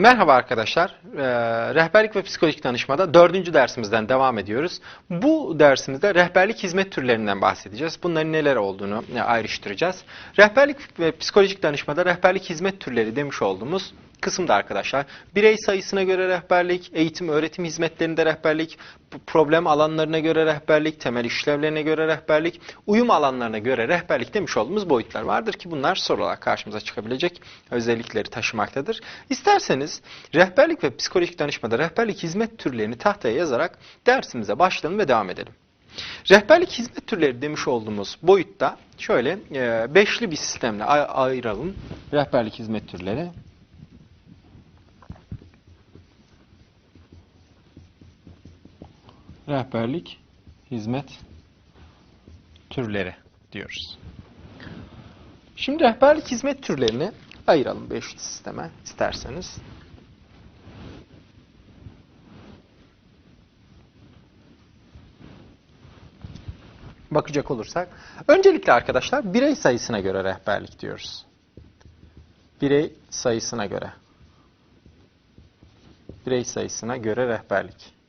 Merhaba arkadaşlar. Ee, rehberlik ve psikolojik danışmada dördüncü dersimizden devam ediyoruz. Bu dersimizde rehberlik hizmet türlerinden bahsedeceğiz. Bunların neler olduğunu e, ayrıştıracağız. Rehberlik ve psikolojik danışmada rehberlik hizmet türleri demiş olduğumuz kısımda arkadaşlar birey sayısına göre rehberlik, eğitim öğretim hizmetlerinde rehberlik, problem alanlarına göre rehberlik, temel işlevlerine göre rehberlik, uyum alanlarına göre rehberlik demiş olduğumuz boyutlar vardır ki bunlar soru olarak karşımıza çıkabilecek özellikleri taşımaktadır. İsterseniz rehberlik ve psikolojik danışmada rehberlik hizmet türlerini tahtaya yazarak dersimize başlayalım ve devam edelim. Rehberlik hizmet türleri demiş olduğumuz boyutta şöyle e, beşli bir sistemle ay ayıralım rehberlik hizmet türleri. Rehberlik hizmet türleri diyoruz. Şimdi rehberlik hizmet türlerini ayıralım beşli sisteme isterseniz. Bakacak olursak, öncelikle arkadaşlar birey sayısına göre rehberlik diyoruz. Birey sayısına göre. Birey sayısına göre rehberlik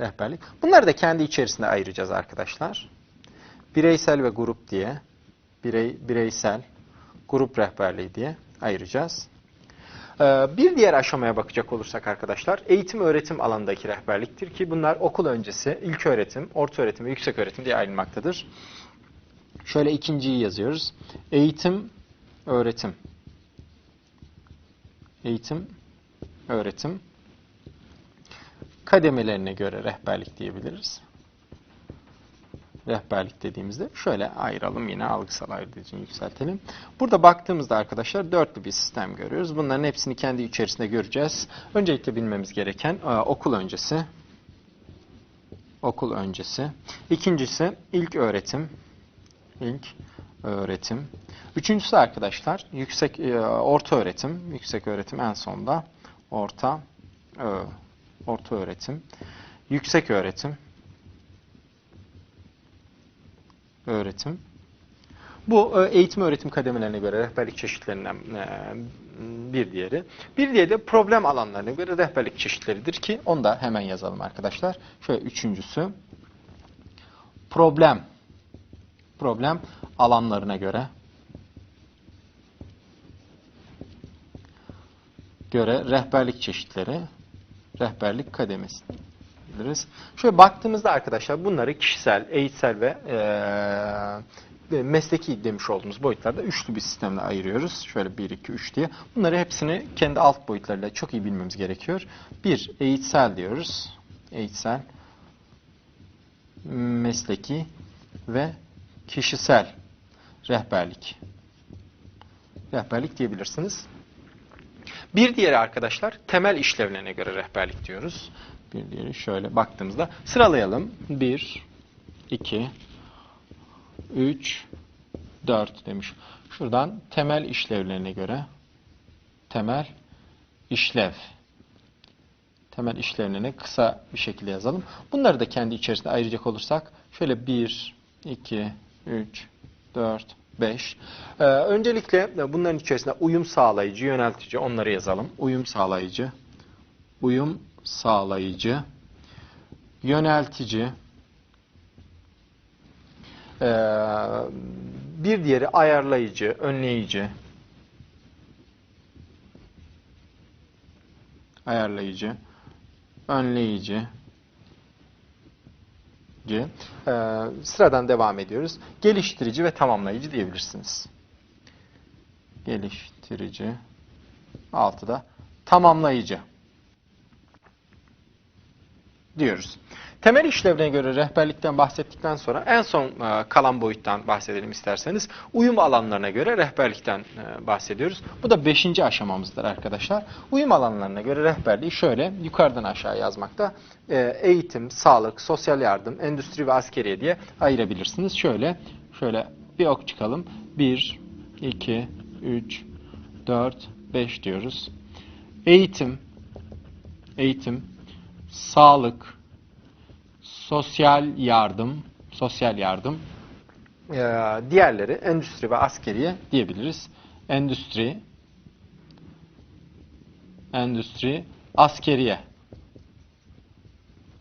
rehberlik. Bunları da kendi içerisinde ayıracağız arkadaşlar. Bireysel ve grup diye, birey, bireysel, grup rehberliği diye ayıracağız. Ee, bir diğer aşamaya bakacak olursak arkadaşlar, eğitim öğretim alanındaki rehberliktir ki bunlar okul öncesi, ilk öğretim, orta öğretim ve yüksek öğretim diye ayrılmaktadır. Şöyle ikinciyi yazıyoruz. Eğitim, öğretim. Eğitim, öğretim kademelerine göre rehberlik diyebiliriz. Rehberlik dediğimizde şöyle ayıralım yine algısal ayırıcını yükseltelim. Burada baktığımızda arkadaşlar dörtlü bir sistem görüyoruz. Bunların hepsini kendi içerisinde göreceğiz. Öncelikle bilmemiz gereken e, okul öncesi. Okul öncesi. İkincisi ilk öğretim. İlk öğretim. Üçüncüsü arkadaşlar yüksek e, orta öğretim. Yüksek öğretim en sonda. Orta öğretim orta öğretim, yüksek öğretim, öğretim. Bu e, eğitim öğretim kademelerine göre rehberlik çeşitlerinden e, bir diğeri. Bir diğeri de problem alanlarına göre rehberlik çeşitleridir ki onu da hemen yazalım arkadaşlar. Şöyle üçüncüsü problem problem alanlarına göre göre rehberlik çeşitleri rehberlik kademesi biliriz. Şöyle baktığımızda arkadaşlar bunları kişisel, eğitsel ve e, mesleki demiş olduğumuz boyutlarda üçlü bir sistemle ayırıyoruz. Şöyle 1, 2, 3 diye. Bunları hepsini kendi alt boyutlarıyla çok iyi bilmemiz gerekiyor. Bir, eğitsel diyoruz. Eğitsel, mesleki ve kişisel rehberlik. Rehberlik diyebilirsiniz. Bir diğeri arkadaşlar temel işlevlerine göre rehberlik diyoruz. Bir diğeri şöyle baktığımızda sıralayalım. 1, 2, 3, 4 demiş. Şuradan temel işlevlerine göre temel işlev temel işlevlerini kısa bir şekilde yazalım. Bunları da kendi içerisinde ayıracak olursak şöyle 1, 2, 3, 4, 5. Ee, öncelikle bunların içerisinde uyum sağlayıcı, yöneltici onları yazalım. Uyum sağlayıcı, uyum sağlayıcı, yöneltici, ee, bir diğeri ayarlayıcı, önleyici, ayarlayıcı, önleyici, ee, sıradan devam ediyoruz. Geliştirici ve tamamlayıcı diyebilirsiniz. Geliştirici. Altıda tamamlayıcı diyoruz. Temel işlevine göre rehberlikten bahsettikten sonra en son e, kalan boyuttan bahsedelim isterseniz. Uyum alanlarına göre rehberlikten e, bahsediyoruz. Bu da beşinci aşamamızdır arkadaşlar. Uyum alanlarına göre rehberliği şöyle yukarıdan aşağı yazmakta. E, eğitim, sağlık, sosyal yardım, endüstri ve askeriye diye ayırabilirsiniz. Şöyle, şöyle bir ok çıkalım. 1, 2, 3, 4, 5 diyoruz. Eğitim, eğitim, sağlık, sosyal yardım, sosyal yardım, ee, diğerleri endüstri ve askeriye diyebiliriz. Endüstri, endüstri, askeriye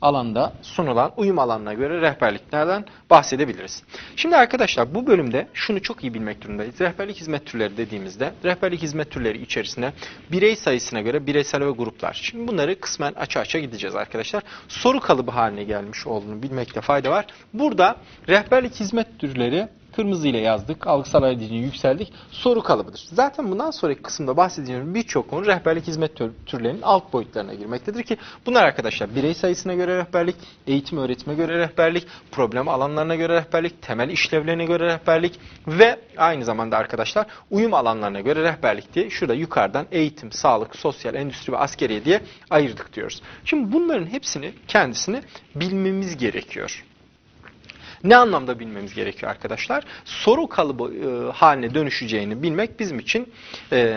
alanda sunulan uyum alanına göre rehberliklerden bahsedebiliriz. Şimdi arkadaşlar bu bölümde şunu çok iyi bilmek durumundayız. Rehberlik hizmet türleri dediğimizde rehberlik hizmet türleri içerisinde birey sayısına göre bireysel ve gruplar. Şimdi bunları kısmen aça aça gideceğiz arkadaşlar. Soru kalıbı haline gelmiş olduğunu bilmekte fayda var. Burada rehberlik hizmet türleri kırmızı ile yazdık. Algısal ayırıcılığı yükseldik. Soru kalıbıdır. Zaten bundan sonraki kısımda bahsedeceğim birçok konu rehberlik hizmet tür- türlerinin alt boyutlarına girmektedir ki bunlar arkadaşlar birey sayısına göre rehberlik, eğitim öğretime göre rehberlik, problem alanlarına göre rehberlik, temel işlevlerine göre rehberlik ve aynı zamanda arkadaşlar uyum alanlarına göre rehberlik diye şurada yukarıdan eğitim, sağlık, sosyal, endüstri ve askeriye diye ayırdık diyoruz. Şimdi bunların hepsini kendisini bilmemiz gerekiyor. Ne anlamda bilmemiz gerekiyor arkadaşlar? Soru kalıbı e, haline dönüşeceğini bilmek bizim için e,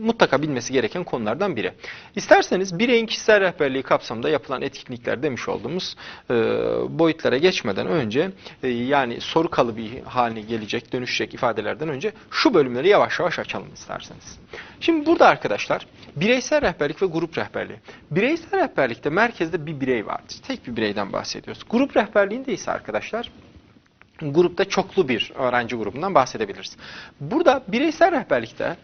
mutlaka bilmesi gereken konulardan biri. İsterseniz bireyin kişisel rehberliği kapsamında yapılan etkinlikler demiş olduğumuz e, boyutlara geçmeden önce e, yani soru kalıbı haline gelecek, dönüşecek ifadelerden önce şu bölümleri yavaş yavaş açalım isterseniz. Şimdi burada arkadaşlar bireysel rehberlik ve grup rehberliği. Bireysel rehberlikte merkezde bir birey vardır. Tek bir bireyden bahsediyoruz. Grup rehberliğinde ise arkadaşlar grupta çoklu bir öğrenci grubundan bahsedebiliriz. Burada bireysel rehberlikte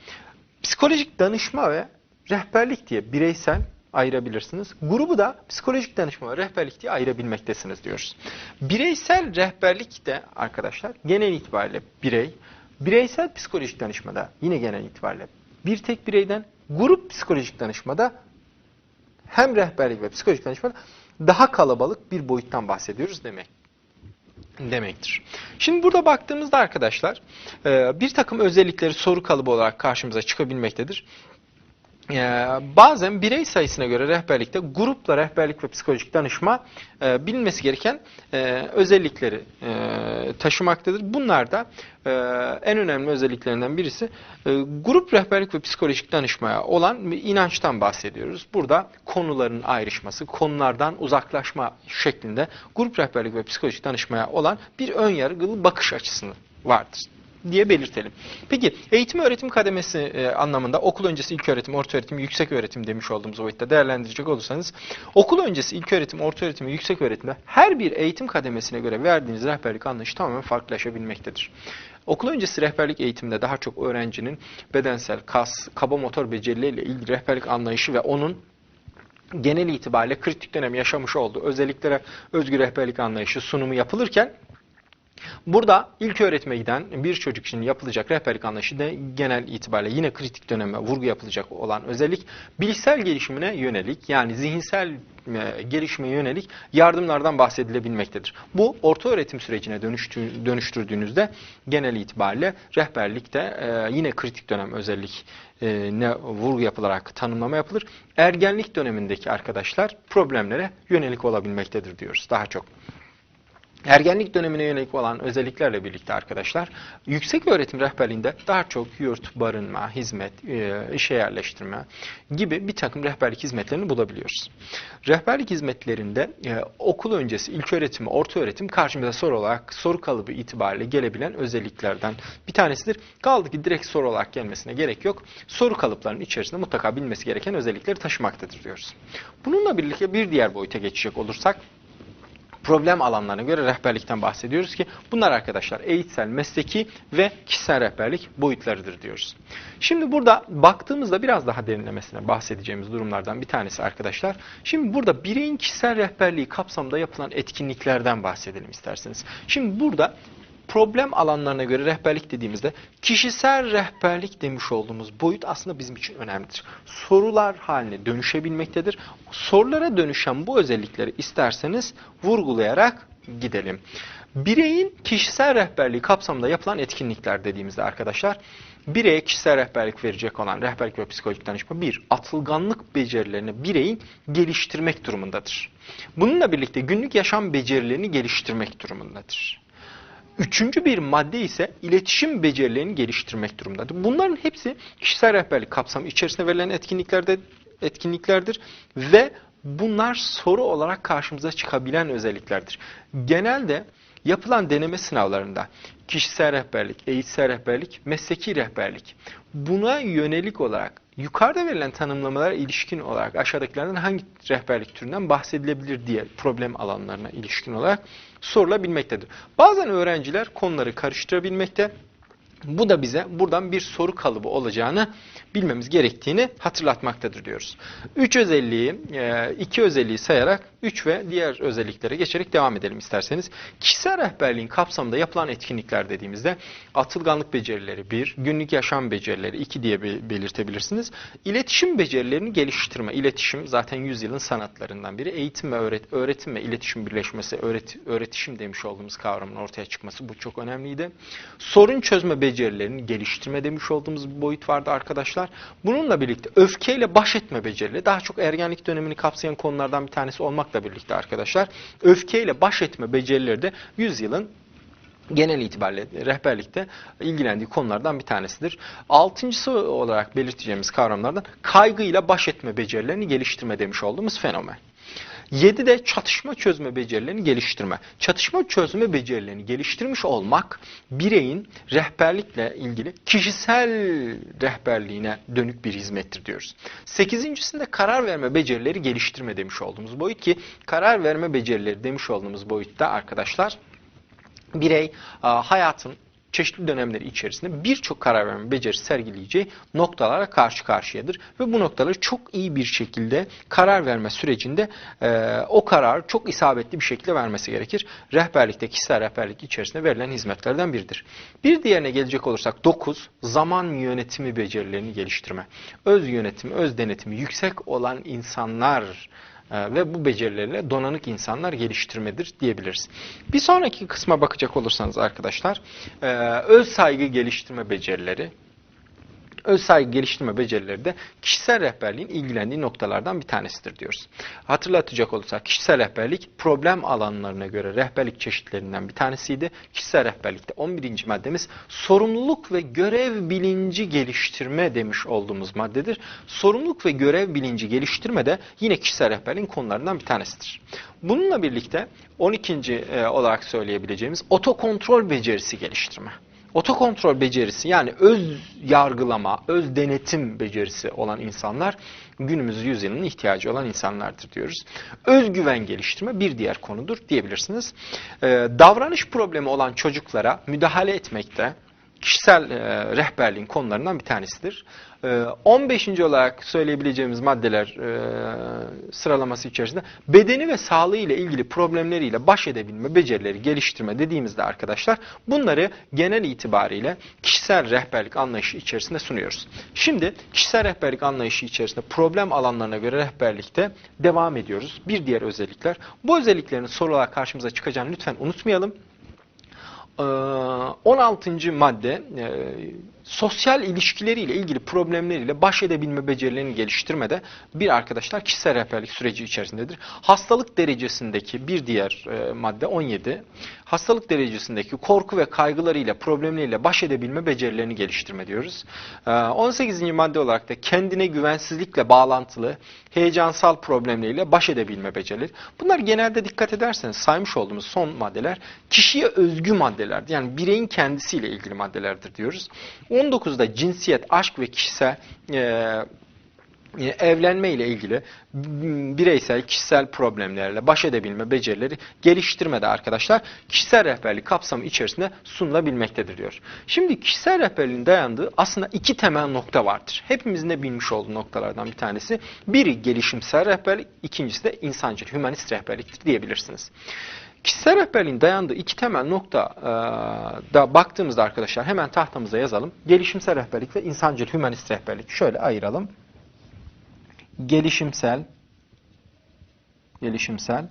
psikolojik danışma ve rehberlik diye bireysel ayırabilirsiniz. Grubu da psikolojik danışma ve rehberlik diye ayırabilmektesiniz diyoruz. Bireysel rehberlik de arkadaşlar genel itibariyle birey, bireysel psikolojik danışmada yine genel itibariyle bir tek bireyden, grup psikolojik danışmada hem rehberlik ve psikolojik danışmada daha kalabalık bir boyuttan bahsediyoruz demek demektir. Şimdi burada baktığımızda arkadaşlar e, bir takım özellikleri soru kalıbı olarak karşımıza çıkabilmektedir. E, bazen birey sayısına göre rehberlikte grupla rehberlik ve psikolojik danışma e, bilinmesi gereken özellikleri taşımaktadır. Bunlar da en önemli özelliklerinden birisi grup rehberlik ve psikolojik danışmaya olan inançtan bahsediyoruz. Burada konuların ayrışması, konulardan uzaklaşma şeklinde grup rehberlik ve psikolojik danışmaya olan bir ön yargılı bakış açısını vardır diye belirtelim. Peki eğitim öğretim kademesi e, anlamında okul öncesi ilk öğretim, orta öğretim, yüksek öğretim demiş olduğumuz boyutta değerlendirecek olursanız okul öncesi ilk öğretim, orta öğretim ve yüksek öğretimde her bir eğitim kademesine göre verdiğiniz rehberlik anlayışı tamamen farklılaşabilmektedir. Okul öncesi rehberlik eğitiminde daha çok öğrencinin bedensel, kas, kaba motor becerileriyle ilgili rehberlik anlayışı ve onun genel itibariyle kritik dönem yaşamış olduğu özelliklere özgü rehberlik anlayışı sunumu yapılırken Burada ilk öğretime giden bir çocuk için yapılacak rehberlik anlayışı da genel itibariyle yine kritik döneme vurgu yapılacak olan özellik bilişsel gelişimine yönelik yani zihinsel e, gelişime yönelik yardımlardan bahsedilebilmektedir. Bu orta öğretim sürecine dönüştü, dönüştürdüğünüzde genel itibariyle rehberlikte e, yine kritik dönem özellik e, ne vurgu yapılarak tanımlama yapılır. Ergenlik dönemindeki arkadaşlar problemlere yönelik olabilmektedir diyoruz daha çok. Ergenlik dönemine yönelik olan özelliklerle birlikte arkadaşlar yüksek öğretim rehberliğinde daha çok yurt, barınma, hizmet, e, işe yerleştirme gibi bir takım rehberlik hizmetlerini bulabiliyoruz. Rehberlik hizmetlerinde e, okul öncesi ilk öğretim, orta öğretim karşımıza soru olarak soru kalıbı itibariyle gelebilen özelliklerden bir tanesidir. Kaldı ki direkt soru olarak gelmesine gerek yok. Soru kalıplarının içerisinde mutlaka bilmesi gereken özellikleri taşımaktadır diyoruz. Bununla birlikte bir diğer boyuta geçecek olursak problem alanlarına göre rehberlikten bahsediyoruz ki bunlar arkadaşlar eğitsel, mesleki ve kişisel rehberlik boyutlarıdır diyoruz. Şimdi burada baktığımızda biraz daha derinlemesine bahsedeceğimiz durumlardan bir tanesi arkadaşlar. Şimdi burada bireyin kişisel rehberliği kapsamında yapılan etkinliklerden bahsedelim isterseniz. Şimdi burada problem alanlarına göre rehberlik dediğimizde kişisel rehberlik demiş olduğumuz boyut aslında bizim için önemlidir. Sorular haline dönüşebilmektedir. Sorulara dönüşen bu özellikleri isterseniz vurgulayarak gidelim. Bireyin kişisel rehberliği kapsamında yapılan etkinlikler dediğimizde arkadaşlar bireye kişisel rehberlik verecek olan rehberlik ve psikolojik danışma bir atılganlık becerilerini bireyin geliştirmek durumundadır. Bununla birlikte günlük yaşam becerilerini geliştirmek durumundadır. Üçüncü bir madde ise iletişim becerilerini geliştirmek durumdadır. Bunların hepsi kişisel rehberlik kapsamı içerisinde verilen etkinliklerde etkinliklerdir ve bunlar soru olarak karşımıza çıkabilen özelliklerdir. Genelde yapılan deneme sınavlarında kişisel rehberlik, eğitsel rehberlik, mesleki rehberlik buna yönelik olarak yukarıda verilen tanımlamalara ilişkin olarak aşağıdakilerden hangi rehberlik türünden bahsedilebilir diye problem alanlarına ilişkin olarak sorulabilmektedir. Bazen öğrenciler konuları karıştırabilmekte. Bu da bize buradan bir soru kalıbı olacağını bilmemiz gerektiğini hatırlatmaktadır diyoruz. Üç özelliği, e, iki özelliği sayarak üç ve diğer özelliklere geçerek devam edelim isterseniz. Kişisel rehberliğin kapsamında yapılan etkinlikler dediğimizde atılganlık becerileri bir, günlük yaşam becerileri iki diye belirtebilirsiniz. İletişim becerilerini geliştirme. İletişim zaten yüzyılın sanatlarından biri. Eğitim ve öğret öğretim ve iletişim birleşmesi, öğret öğretişim demiş olduğumuz kavramın ortaya çıkması bu çok önemliydi. Sorun çözme becerilerini geliştirme demiş olduğumuz bir boyut vardı arkadaşlar. Bununla birlikte öfkeyle baş etme becerileri daha çok ergenlik dönemini kapsayan konulardan bir tanesi olmakla birlikte arkadaşlar öfkeyle baş etme becerileri de yüzyılın genel itibariyle rehberlikte ilgilendiği konulardan bir tanesidir. Altıncısı olarak belirteceğimiz kavramlardan kaygıyla baş etme becerilerini geliştirme demiş olduğumuz fenomen. 7 de çatışma çözme becerilerini geliştirme. Çatışma çözme becerilerini geliştirmiş olmak bireyin rehberlikle ilgili kişisel rehberliğine dönük bir hizmettir diyoruz. Sekizincisinde karar verme becerileri geliştirme demiş olduğumuz boyut ki karar verme becerileri demiş olduğumuz boyutta arkadaşlar birey hayatın çeşitli dönemleri içerisinde birçok karar verme becerisi sergileyeceği noktalara karşı karşıyadır. Ve bu noktaları çok iyi bir şekilde karar verme sürecinde e, o kararı çok isabetli bir şekilde vermesi gerekir. Rehberlikte, kişisel rehberlik içerisinde verilen hizmetlerden biridir. Bir diğerine gelecek olursak 9. Zaman yönetimi becerilerini geliştirme. Öz yönetimi, öz denetimi yüksek olan insanlar ve bu becerilerle donanık insanlar geliştirmedir diyebiliriz. Bir sonraki kısma bakacak olursanız arkadaşlar, e, öz saygı geliştirme becerileri, öz saygı geliştirme becerileri de kişisel rehberliğin ilgilendiği noktalardan bir tanesidir diyoruz. Hatırlatacak olursak kişisel rehberlik problem alanlarına göre rehberlik çeşitlerinden bir tanesiydi. Kişisel rehberlikte 11. maddemiz sorumluluk ve görev bilinci geliştirme demiş olduğumuz maddedir. Sorumluluk ve görev bilinci geliştirme de yine kişisel rehberliğin konularından bir tanesidir. Bununla birlikte 12. E, olarak söyleyebileceğimiz otokontrol becerisi geliştirme. Otokontrol becerisi yani öz yargılama, öz denetim becerisi olan insanlar günümüz yüzyılının ihtiyacı olan insanlardır diyoruz. Özgüven geliştirme bir diğer konudur diyebilirsiniz. Ee, davranış problemi olan çocuklara müdahale etmekte kişisel e, rehberliğin konularından bir tanesidir. 15. Ee, olarak söyleyebileceğimiz maddeler e, sıralaması içerisinde bedeni ve sağlığı ile ilgili problemleriyle baş edebilme becerileri geliştirme dediğimizde arkadaşlar bunları genel itibariyle kişisel rehberlik anlayışı içerisinde sunuyoruz. Şimdi kişisel rehberlik anlayışı içerisinde problem alanlarına göre rehberlikte devam ediyoruz. Bir diğer özellikler. Bu özelliklerin soru karşımıza çıkacağını lütfen unutmayalım. 16. Ee, madde e, sosyal ilişkileriyle ilgili problemleriyle baş edebilme becerilerini geliştirmede bir arkadaşlar kişisel rehberlik süreci içerisindedir. Hastalık derecesindeki bir diğer e, madde 17. Hastalık derecesindeki korku ve kaygılarıyla problemleriyle baş edebilme becerilerini geliştirme diyoruz. E, 18. madde olarak da kendine güvensizlikle bağlantılı heyecansal problemleriyle baş edebilme becerileri. Bunlar genelde dikkat ederseniz saymış olduğumuz son maddeler kişiye özgü maddelerdir. Yani bireyin kendisiyle ilgili maddelerdir diyoruz. 19'da cinsiyet, aşk ve kişisel e, e, evlenme ile ilgili bireysel, kişisel problemlerle baş edebilme becerileri geliştirmede arkadaşlar kişisel rehberlik kapsamı içerisinde sunulabilmektedir diyor. Şimdi kişisel rehberliğin dayandığı aslında iki temel nokta vardır. Hepimizin de bilmiş olduğu noktalardan bir tanesi. Biri gelişimsel rehberlik, ikincisi de insancıl, hümanist rehberliktir diyebilirsiniz. Kişisel rehberliğin dayandığı iki temel nokta e, da baktığımızda arkadaşlar hemen tahtamıza yazalım. Gelişimsel rehberlik ve insancıl hümanist rehberlik. Şöyle ayıralım. Gelişimsel gelişimsel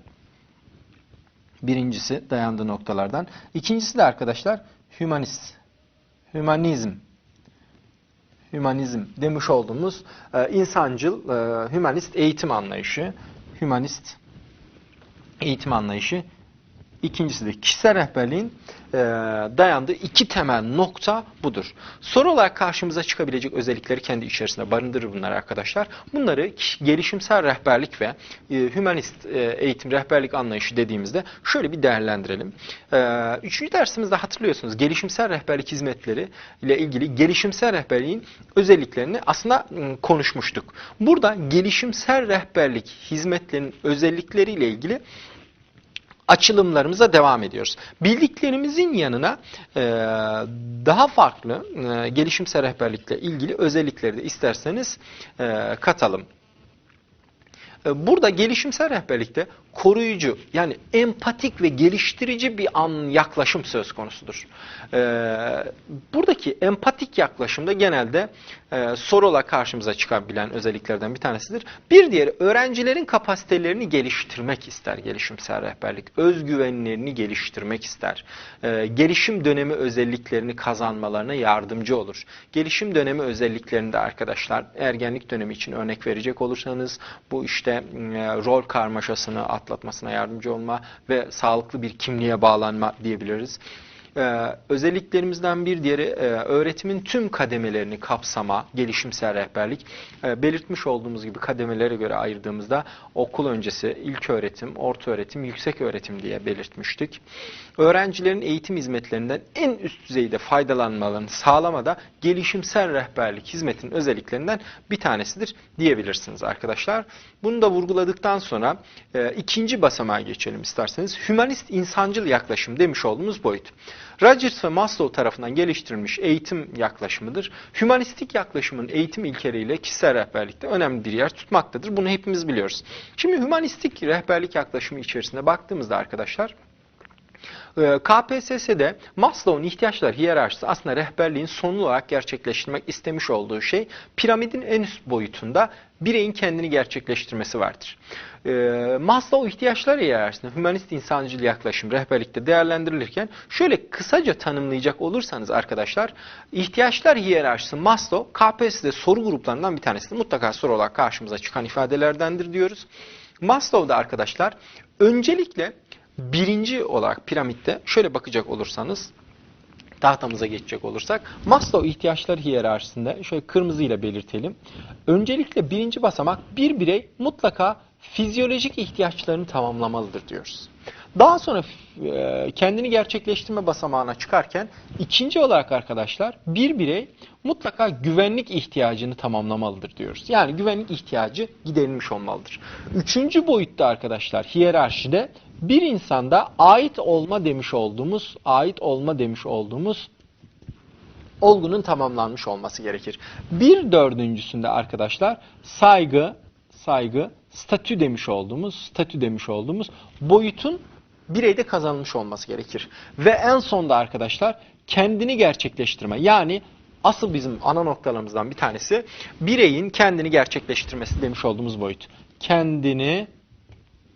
birincisi dayandığı noktalardan. İkincisi de arkadaşlar hümanist. Hümanizm. Hümanizm demiş olduğumuz e, insancıl, e, hümanist eğitim anlayışı. Hümanist eğitim anlayışı İkincisi de kişisel rehberliğin e, dayandığı iki temel nokta budur. Soru olarak karşımıza çıkabilecek özellikleri kendi içerisinde barındırır bunlar arkadaşlar. Bunları gelişimsel rehberlik ve e, humanist e, eğitim rehberlik anlayışı dediğimizde şöyle bir değerlendirelim. E, üçüncü dersimizde hatırlıyorsunuz gelişimsel rehberlik hizmetleri ile ilgili gelişimsel rehberliğin özelliklerini aslında m, konuşmuştuk. Burada gelişimsel rehberlik hizmetlerinin özellikleriyle ilgili açılımlarımıza devam ediyoruz. Bildiklerimizin yanına e, daha farklı e, gelişimsel rehberlikle ilgili özellikleri de isterseniz e, katalım. E, Burada gelişimsel rehberlikte koruyucu yani empatik ve geliştirici bir an yaklaşım söz konusudur. E, buradaki empatik yaklaşımda genelde e, soruyla karşımıza çıkabilen özelliklerden bir tanesidir. Bir diğeri öğrencilerin kapasitelerini geliştirmek ister gelişimsel rehberlik. Özgüvenlerini geliştirmek ister. Gelişim dönemi özelliklerini kazanmalarına yardımcı olur. Gelişim dönemi özelliklerinde arkadaşlar ergenlik dönemi için örnek verecek olursanız bu işte e, rol karmaşasını atlatmasına yardımcı olma ve sağlıklı bir kimliğe bağlanma diyebiliriz. Ee, özelliklerimizden bir diğeri e, öğretimin tüm kademelerini kapsama, gelişimsel rehberlik. Ee, belirtmiş olduğumuz gibi kademelere göre ayırdığımızda okul öncesi, ilk öğretim, orta öğretim, yüksek öğretim diye belirtmiştik. Öğrencilerin eğitim hizmetlerinden en üst düzeyde faydalanmalarını sağlamada gelişimsel rehberlik hizmetinin özelliklerinden bir tanesidir diyebilirsiniz arkadaşlar. Bunu da vurguladıktan sonra e, ikinci basamağa geçelim isterseniz. Hümanist insancıl yaklaşım demiş olduğumuz boyut. Rogers ve Maslow tarafından geliştirilmiş eğitim yaklaşımıdır. Hümanistik yaklaşımın eğitim ilkeleriyle kişisel rehberlikte önemli bir yer tutmaktadır. Bunu hepimiz biliyoruz. Şimdi hümanistik rehberlik yaklaşımı içerisinde baktığımızda arkadaşlar e, KPSS'de Maslow'un ihtiyaçlar hiyerarşisi aslında rehberliğin sonlu olarak gerçekleştirmek istemiş olduğu şey piramidin en üst boyutunda bireyin kendini gerçekleştirmesi vardır. E, Maslow ihtiyaçlar hiyerarşisinde hümanist insancıl yaklaşım rehberlikte değerlendirilirken şöyle kısaca tanımlayacak olursanız arkadaşlar ihtiyaçlar hiyerarşisi Maslow KPSS'de soru gruplarından bir tanesi. Mutlaka soru olarak karşımıza çıkan ifadelerdendir diyoruz. Maslow'da arkadaşlar öncelikle birinci olarak piramitte şöyle bakacak olursanız tahtamıza geçecek olursak Maslow ihtiyaçlar hiyerarşisinde şöyle kırmızıyla belirtelim. Öncelikle birinci basamak bir birey mutlaka fizyolojik ihtiyaçlarını tamamlamalıdır diyoruz. Daha sonra e, kendini gerçekleştirme basamağına çıkarken ikinci olarak arkadaşlar bir birey mutlaka güvenlik ihtiyacını tamamlamalıdır diyoruz. Yani güvenlik ihtiyacı giderilmiş olmalıdır. Üçüncü boyutta arkadaşlar hiyerarşide bir insanda ait olma demiş olduğumuz, ait olma demiş olduğumuz olgunun tamamlanmış olması gerekir. Bir dördüncüsünde arkadaşlar saygı, saygı, statü demiş olduğumuz, statü demiş olduğumuz boyutun bireyde kazanılmış olması gerekir. Ve en sonda arkadaşlar kendini gerçekleştirme. Yani asıl bizim ana noktalarımızdan bir tanesi bireyin kendini gerçekleştirmesi demiş olduğumuz boyut. Kendini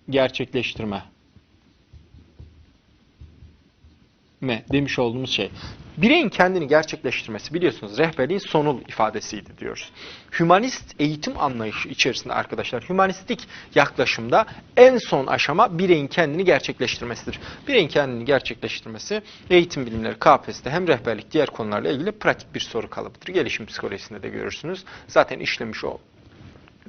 gerçekleştirme. me demiş olduğumuz şey. Bireyin kendini gerçekleştirmesi biliyorsunuz rehberliğin sonul ifadesiydi diyoruz. Hümanist eğitim anlayışı içerisinde arkadaşlar hümanistik yaklaşımda en son aşama bireyin kendini gerçekleştirmesidir. Bireyin kendini gerçekleştirmesi eğitim bilimleri KPSS'de hem rehberlik diğer konularla ilgili pratik bir soru kalıbıdır. Gelişim psikolojisinde de görürsünüz. Zaten işlemiş o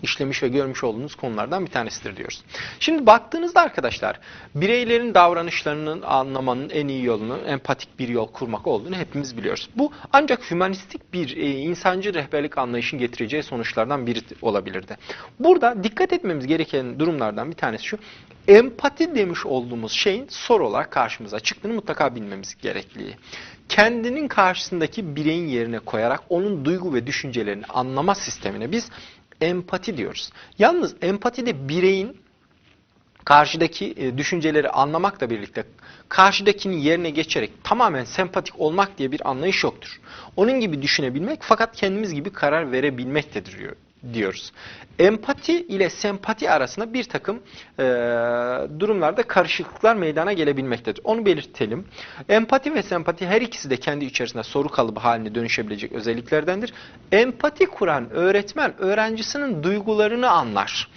işlemiş ve görmüş olduğunuz konulardan bir tanesidir diyoruz. Şimdi baktığınızda arkadaşlar bireylerin davranışlarının anlamanın en iyi yolunu empatik bir yol kurmak olduğunu hepimiz biliyoruz. Bu ancak hümanistik bir e, insancı rehberlik anlayışın getireceği sonuçlardan biri olabilirdi. Burada dikkat etmemiz gereken durumlardan bir tanesi şu. Empati demiş olduğumuz şeyin soru olarak karşımıza çıktığını mutlaka bilmemiz gerekli. Kendinin karşısındaki bireyin yerine koyarak onun duygu ve düşüncelerini anlama sistemine biz empati diyoruz. Yalnız empatide bireyin karşıdaki e, düşünceleri anlamakla birlikte karşıdakinin yerine geçerek tamamen sempatik olmak diye bir anlayış yoktur. Onun gibi düşünebilmek fakat kendimiz gibi karar verebilmektedir diyor diyoruz. Empati ile sempati arasında bir takım e, durumlarda karışıklıklar meydana gelebilmektedir. Onu belirtelim. Empati ve sempati her ikisi de kendi içerisinde soru kalıbı haline dönüşebilecek özelliklerdendir. Empati kuran öğretmen öğrencisinin duygularını anlar.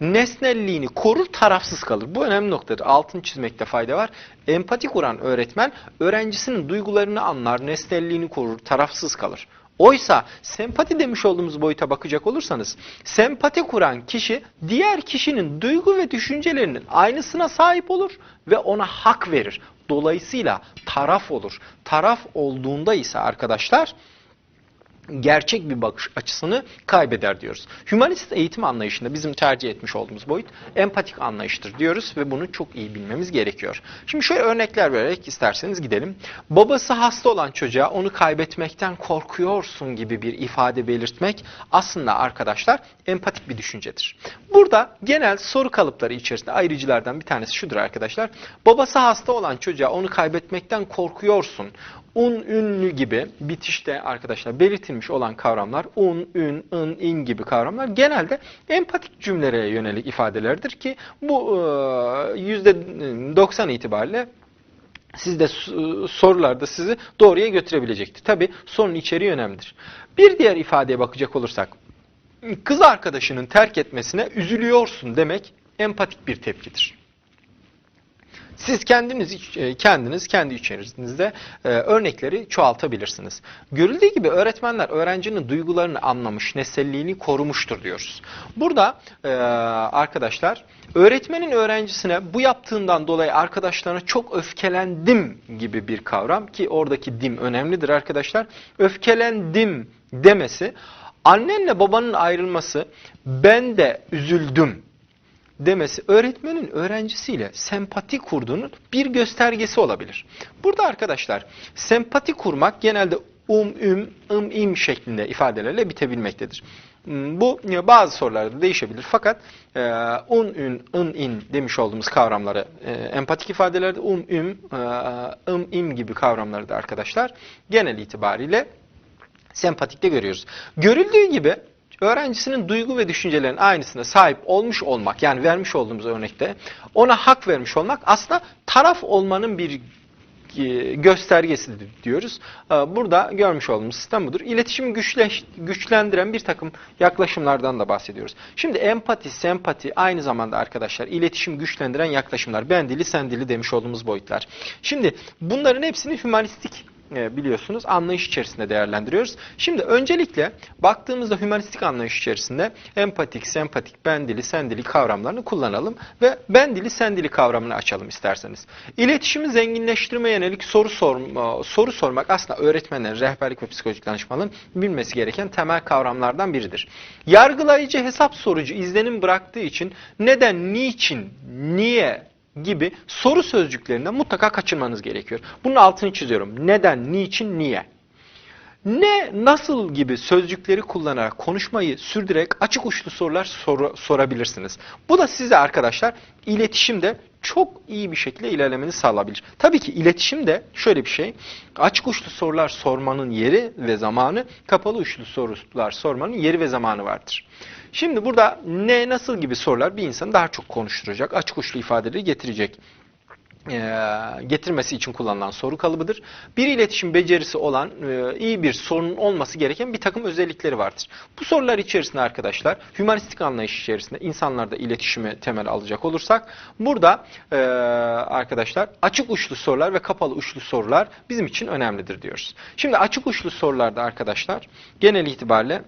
nesnelliğini korur, tarafsız kalır. Bu önemli noktadır. Altını çizmekte fayda var. Empati kuran öğretmen öğrencisinin duygularını anlar, nesnelliğini korur, tarafsız kalır. Oysa sempati demiş olduğumuz boyuta bakacak olursanız sempati kuran kişi diğer kişinin duygu ve düşüncelerinin aynısına sahip olur ve ona hak verir. Dolayısıyla taraf olur. Taraf olduğunda ise arkadaşlar gerçek bir bakış açısını kaybeder diyoruz. Hümanist eğitim anlayışında bizim tercih etmiş olduğumuz boyut empatik anlayıştır diyoruz ve bunu çok iyi bilmemiz gerekiyor. Şimdi şöyle örnekler vererek isterseniz gidelim. Babası hasta olan çocuğa onu kaybetmekten korkuyorsun gibi bir ifade belirtmek aslında arkadaşlar empatik bir düşüncedir. Burada genel soru kalıpları içerisinde ayrıcılardan bir tanesi şudur arkadaşlar. Babası hasta olan çocuğa onu kaybetmekten korkuyorsun un, ünlü gibi bitişte arkadaşlar belirtilmiş olan kavramlar un, ün, ın, in gibi kavramlar genelde empatik cümlelere yönelik ifadelerdir ki bu %90 itibariyle sizde sorularda sizi doğruya götürebilecektir. Tabi sorunun içeriği önemlidir. Bir diğer ifadeye bakacak olursak kız arkadaşının terk etmesine üzülüyorsun demek empatik bir tepkidir. Siz kendiniz e, kendiniz kendi içerinizde e, örnekleri çoğaltabilirsiniz. Görüldüğü gibi öğretmenler öğrencinin duygularını anlamış, neselliğini korumuştur diyoruz. Burada e, arkadaşlar öğretmenin öğrencisine bu yaptığından dolayı arkadaşlarına çok öfkelendim gibi bir kavram ki oradaki dim önemlidir arkadaşlar. Öfkelendim demesi annenle babanın ayrılması ben de üzüldüm demesi öğretmenin öğrencisiyle sempati kurduğunun bir göstergesi olabilir. Burada arkadaşlar sempati kurmak genelde um, üm, ım, im şeklinde ifadelerle bitebilmektedir. Hmm, bu bazı sorularda değişebilir fakat e, un, ün, ın, in demiş olduğumuz kavramları e, empatik ifadelerde um, üm, e, ım, im gibi kavramları da arkadaşlar genel itibariyle sempatikte görüyoruz. Görüldüğü gibi öğrencisinin duygu ve düşüncelerinin aynısına sahip olmuş olmak yani vermiş olduğumuz örnekte ona hak vermiş olmak aslında taraf olmanın bir e, göstergesidir diyoruz. E, burada görmüş olduğumuz sistem budur. İletişimi güçleş, güçlendiren bir takım yaklaşımlardan da bahsediyoruz. Şimdi empati, sempati aynı zamanda arkadaşlar iletişim güçlendiren yaklaşımlar. Ben dili, sen dili demiş olduğumuz boyutlar. Şimdi bunların hepsini hümanistik e, biliyorsunuz anlayış içerisinde değerlendiriyoruz. Şimdi öncelikle baktığımızda hümanistik anlayış içerisinde empatik, sempatik, ben dili, kavramlarını kullanalım ve ben dili, kavramını açalım isterseniz. İletişimi zenginleştirmeye yönelik soru sorma, soru sormak aslında öğretmenlerin, rehberlik ve psikolojik danışmanın bilmesi gereken temel kavramlardan biridir. Yargılayıcı hesap sorucu izlenim bıraktığı için neden, niçin, niye, gibi soru sözcüklerinden mutlaka kaçırmanız gerekiyor. Bunun altını çiziyorum. Neden, niçin, niye? Ne, nasıl gibi sözcükleri kullanarak konuşmayı sürdürerek açık uçlu sorular sor sorabilirsiniz. Bu da size arkadaşlar iletişimde çok iyi bir şekilde ilerlemenizi sağlayabilir. Tabii ki iletişim de şöyle bir şey. Açık uçlu sorular sormanın yeri ve zamanı, kapalı uçlu sorular sormanın yeri ve zamanı vardır. Şimdi burada ne, nasıl gibi sorular bir insanı daha çok konuşturacak, açık uçlu ifadeleri getirecek getirmesi için kullanılan soru kalıbıdır. Bir iletişim becerisi olan iyi bir sorunun olması gereken bir takım özellikleri vardır. Bu sorular içerisinde arkadaşlar hümanistik anlayış içerisinde insanlarda iletişimi temel alacak olursak burada arkadaşlar açık uçlu sorular ve kapalı uçlu sorular bizim için önemlidir diyoruz. Şimdi açık uçlu sorularda arkadaşlar genel itibariyle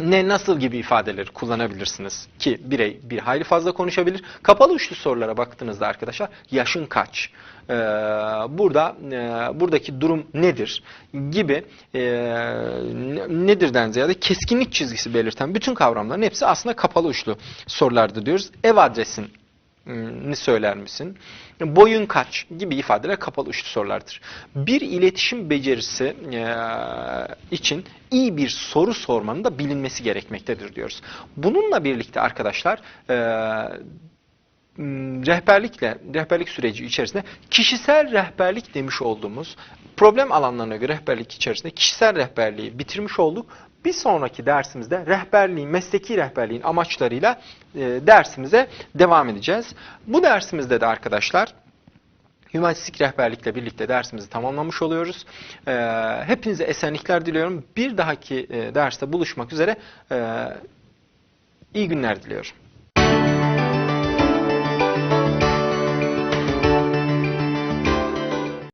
ne nasıl gibi ifadeleri kullanabilirsiniz ki birey bir hayli fazla konuşabilir. Kapalı uçlu sorulara baktığınızda arkadaşlar yaşın kaç? Ee, burada e, buradaki durum nedir gibi e, nedirden ziyade keskinlik çizgisi belirten bütün kavramların hepsi aslında kapalı uçlu sorulardır diyoruz. Ev adresin ni söyler misin? Boyun kaç gibi ifadeler kapalı uçlu sorulardır. Bir iletişim becerisi e, için iyi bir soru sormanın da bilinmesi gerekmektedir diyoruz. Bununla birlikte arkadaşlar e, rehberlikle, rehberlik süreci içerisinde kişisel rehberlik demiş olduğumuz problem alanlarına göre rehberlik içerisinde kişisel rehberliği bitirmiş olduk bir sonraki dersimizde rehberliğin, mesleki rehberliğin amaçlarıyla e, dersimize devam edeceğiz. Bu dersimizde de arkadaşlar Hümanistik rehberlikle birlikte dersimizi tamamlamış oluyoruz. E, hepinize esenlikler diliyorum. Bir dahaki e, derste buluşmak üzere. E, iyi günler diliyorum.